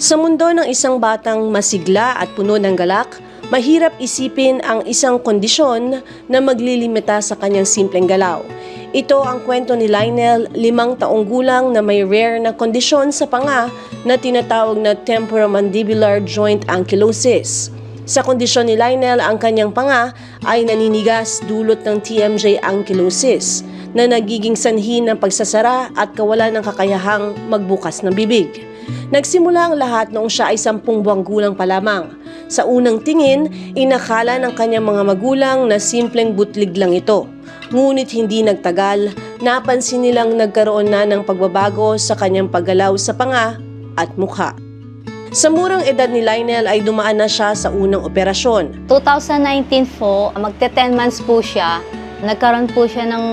Sa mundo ng isang batang masigla at puno ng galak, mahirap isipin ang isang kondisyon na maglilimita sa kanyang simpleng galaw. Ito ang kwento ni Lionel, limang taong gulang na may rare na kondisyon sa panga na tinatawag na temporomandibular joint ankylosis. Sa kondisyon ni Lionel, ang kanyang panga ay naninigas dulot ng TMJ ankylosis na nagiging sanhi ng pagsasara at kawalan ng kakayahang magbukas ng bibig. Nagsimula ang lahat noong siya ay sampung buwang gulang pa lamang. Sa unang tingin, inakala ng kanyang mga magulang na simpleng butlig lang ito. Ngunit hindi nagtagal, napansin nilang nagkaroon na ng pagbabago sa kanyang paggalaw sa panga at mukha. Sa murang edad ni Lionel ay dumaan na siya sa unang operasyon. 2019 po, magte 10 months po siya. Nagkaroon po siya ng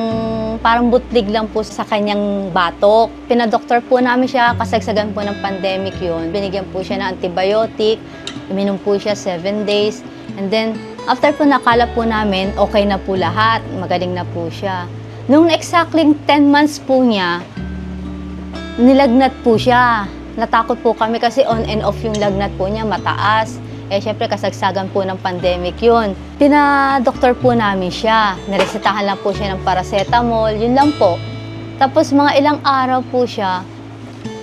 parang butlig lang po sa kanyang batok. Pinadoktor po namin siya, kasagsagan po ng pandemic yun. Binigyan po siya ng antibiotic, uminom po siya 7 days. And then, after po nakala po namin, okay na po lahat, magaling na po siya. Nung exactly 10 months po niya, nilagnat po siya. Natakot po kami kasi on and off yung lagnat po niya, mataas. Eh, syempre, kasagsagan po ng pandemic yun. Pina-doktor po namin siya. Naresetahan lang po siya ng paracetamol, yun lang po. Tapos mga ilang araw po siya,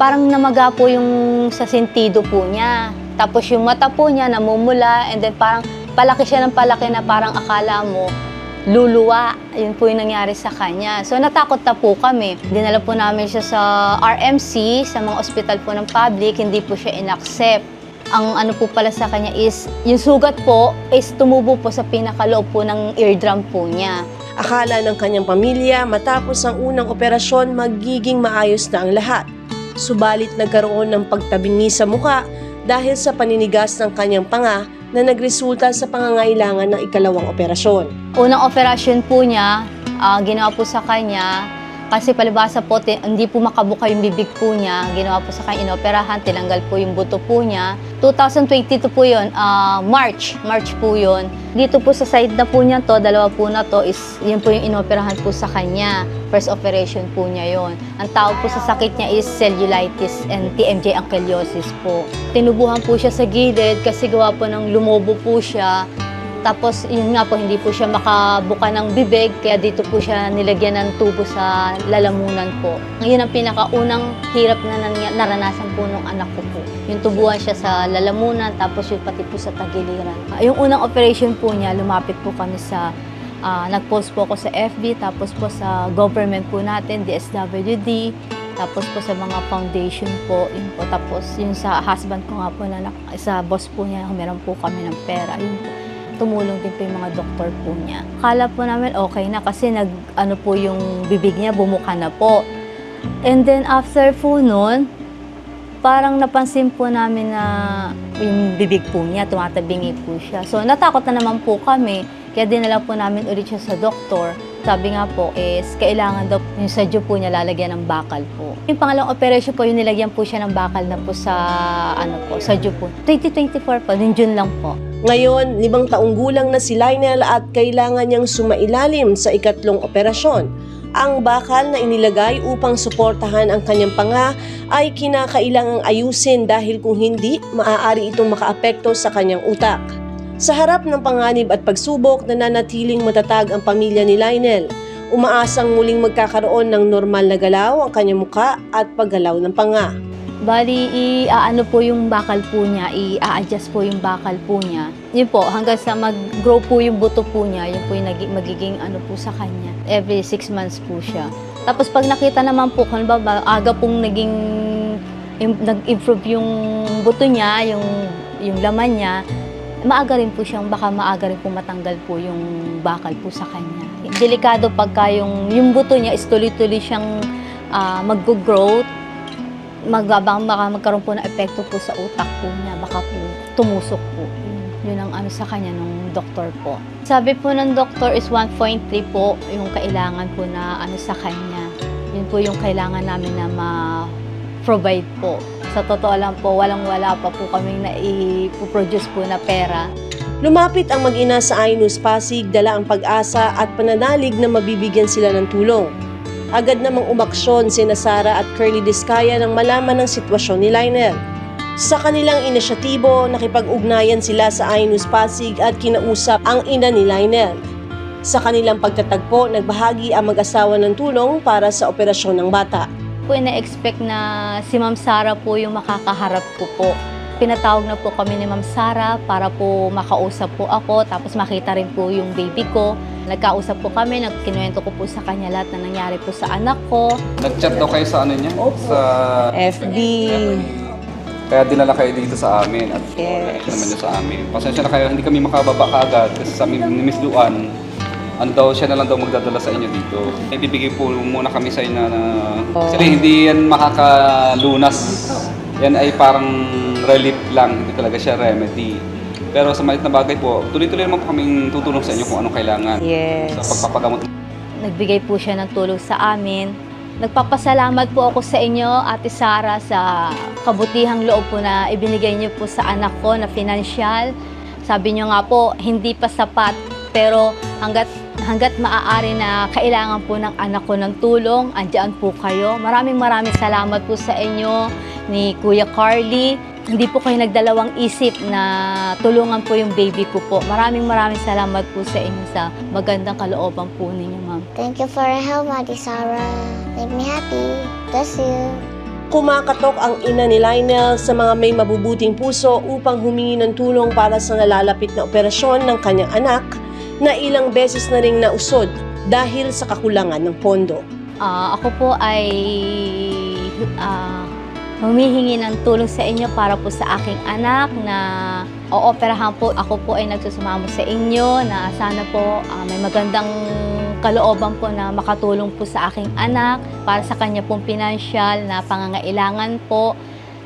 parang namaga po yung sa sentido po niya. Tapos yung mata po niya namumula and then parang palaki siya ng palaki na parang akala mo luluwa. Yun po yung nangyari sa kanya. So natakot na po kami. Dinala po namin siya sa RMC, sa mga ospital po ng public, hindi po siya inaccept. Ang ano po pala sa kanya is, yung sugat po is tumubo po sa pinakaloob po ng eardrum po niya. Akala ng kanyang pamilya matapos ang unang operasyon magiging maayos na ang lahat. Subalit nagkaroon ng pagtabingi sa muka dahil sa paninigas ng kanyang panga na nagresulta sa pangangailangan ng ikalawang operasyon. Unang operasyon po niya, ah, ginawa po sa kanya, kasi palibasa po, hindi po makabuka yung bibig po niya. Ginawa po sa kanya, inoperahan, tinanggal po yung buto po niya. 2022 po yun, ah, March, March po yun. Dito po sa side na po niya to, dalawa po na to, is yun po yung inoperahan po sa kanya. First operation po niya yon. Ang tawag po sa sakit niya is cellulitis and TMJ ankylosis po. Tinubuhan po siya sa gilid kasi gawa po ng lumobo po siya. Tapos, yun nga po, hindi po siya makabuka ng bibig, kaya dito po siya nilagyan ng tubo sa lalamunan po. Ngayon ang pinakaunang hirap na naranasan po ng anak ko po. Yung tubuhan siya sa lalamunan, tapos yung pati po sa tagiliran. Ah, yung unang operation po niya, lumapit po kami sa, ah, nag-post po ako sa FB, tapos po sa government po natin, DSWD, tapos po sa mga foundation po, yun po. Tapos yun sa husband ko nga po na sa boss po niya, meron po kami ng pera. Yun po tumulong din po yung mga doktor po niya. Kala po namin okay na kasi nag, ano po yung bibig niya, bumuka na po. And then after po nun, parang napansin po namin na yung bibig po niya, tumatabingi po siya. So natakot na naman po kami, kaya dinala po namin ulit siya sa doktor. Sabi nga po is, kailangan daw yung sadyo po niya lalagyan ng bakal po. Yung pangalawang operation po, yung nilagyan po siya ng bakal na po sa, ano po, sadyo po. 2024 po, din June lang po. Ngayon, limang taong gulang na si Lionel at kailangan niyang sumailalim sa ikatlong operasyon. Ang bakal na inilagay upang suportahan ang kanyang panga ay kinakailangang ayusin dahil kung hindi, maaari itong makaapekto sa kanyang utak. Sa harap ng panganib at pagsubok, nananatiling matatag ang pamilya ni Lionel. Umaasang muling magkakaroon ng normal na galaw ang kanyang muka at paggalaw ng panga. Bali, i-ano po yung bakal po niya, i-adjust po yung bakal po niya. Yun po, hanggang sa mag-grow po yung buto po niya, yun po yung magiging ano po sa kanya. Every six months po siya. Tapos pag nakita naman po, kung ba, aga pong naging, im- nag-improve yung buto niya, yung, yung laman niya, maaga rin po siyang, baka maaga rin po matanggal po yung bakal po sa kanya. Delikado pagka yung, yung buto niya is tuloy-tuloy siyang ah, mag-grow, magbabang baka magkaroon po ng epekto po sa utak po niya, baka po tumusok po. Yun, ang ano sa kanya nung doktor po. Sabi po ng doktor is 1.3 po yung kailangan po na ano sa kanya. Yun po yung kailangan namin na ma-provide po. Sa totoo lang po, walang-wala pa po kaming na-produce po na pera. Lumapit ang mag-ina sa Ainus Pasig, dala ang pag-asa at pananalig na mabibigyan sila ng tulong. Agad namang umaksyon sina Sara at Curly Discaya nang malaman ng sitwasyon ni Lionel. Sa kanilang inisyatibo, nakipag-ugnayan sila sa Ainus Pasig at kinausap ang ina ni Lionel. Sa kanilang pagtatagpo, nagbahagi ang mag-asawa ng tulong para sa operasyon ng bata. Po na-expect na si Ma'am Sara po yung makakaharap ko po. Pinatawag na po kami ni Ma'am Sara para po makausap po ako tapos makita rin po yung baby ko. Nagkausap po kami, nagkinuwento ko po sa kanya lahat na nangyari po sa anak ko. Nag-chat daw kayo sa ano niya? Sa... FB. Kaya dinala kayo dito sa amin at Yes. naman niyo sa amin. Pasensya na kayo, hindi kami makababa kaagad kasi sa amin ni Miss Luan, ano daw, siya na lang daw magdadala sa inyo dito. Ibibigay po muna kami sa inyo na, na actually hindi yan makakalunas. Yan ay parang relief lang, hindi talaga siya remedy. Pero sa maliit na bagay po, tuloy-tuloy naman po kaming tutulong sa inyo kung anong kailangan. Yes. Sa pagpapagamot Nagbigay po siya ng tulong sa amin. Nagpapasalamat po ako sa inyo, Ate Sara, sa kabutihang loob po na ibinigay niyo po sa anak ko na financial. Sabi niyo nga po, hindi pa sapat, pero hanggat hanggat maaari na kailangan po ng anak ko ng tulong, andyan po kayo. Maraming maraming salamat po sa inyo ni Kuya Carly. Hindi po kayo nagdalawang isip na tulungan po yung baby ko po. Maraming maraming salamat po sa inyo sa magandang kalooban po ninyo, ma'am. Thank you for your help, Ate Sarah. Make me happy. Bless you. Kumakatok ang ina ni Lionel sa mga may mabubuting puso upang humingi ng tulong para sa nalalapit na operasyon ng kanyang anak na ilang beses na ring nausod dahil sa kakulangan ng pondo. Ah, ako po ay ah, humihingi ng tulong sa inyo para po sa aking anak na ooperahan po. Ako po ay nagsusumamo sa inyo na sana po ah, may magandang kalooban po na makatulong po sa aking anak para sa kanya pong pinansyal na pangangailangan po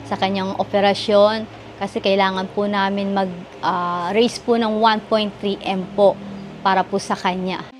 sa kanyang operasyon kasi kailangan po namin mag-raise po ng 1.3M po para po sa kanya.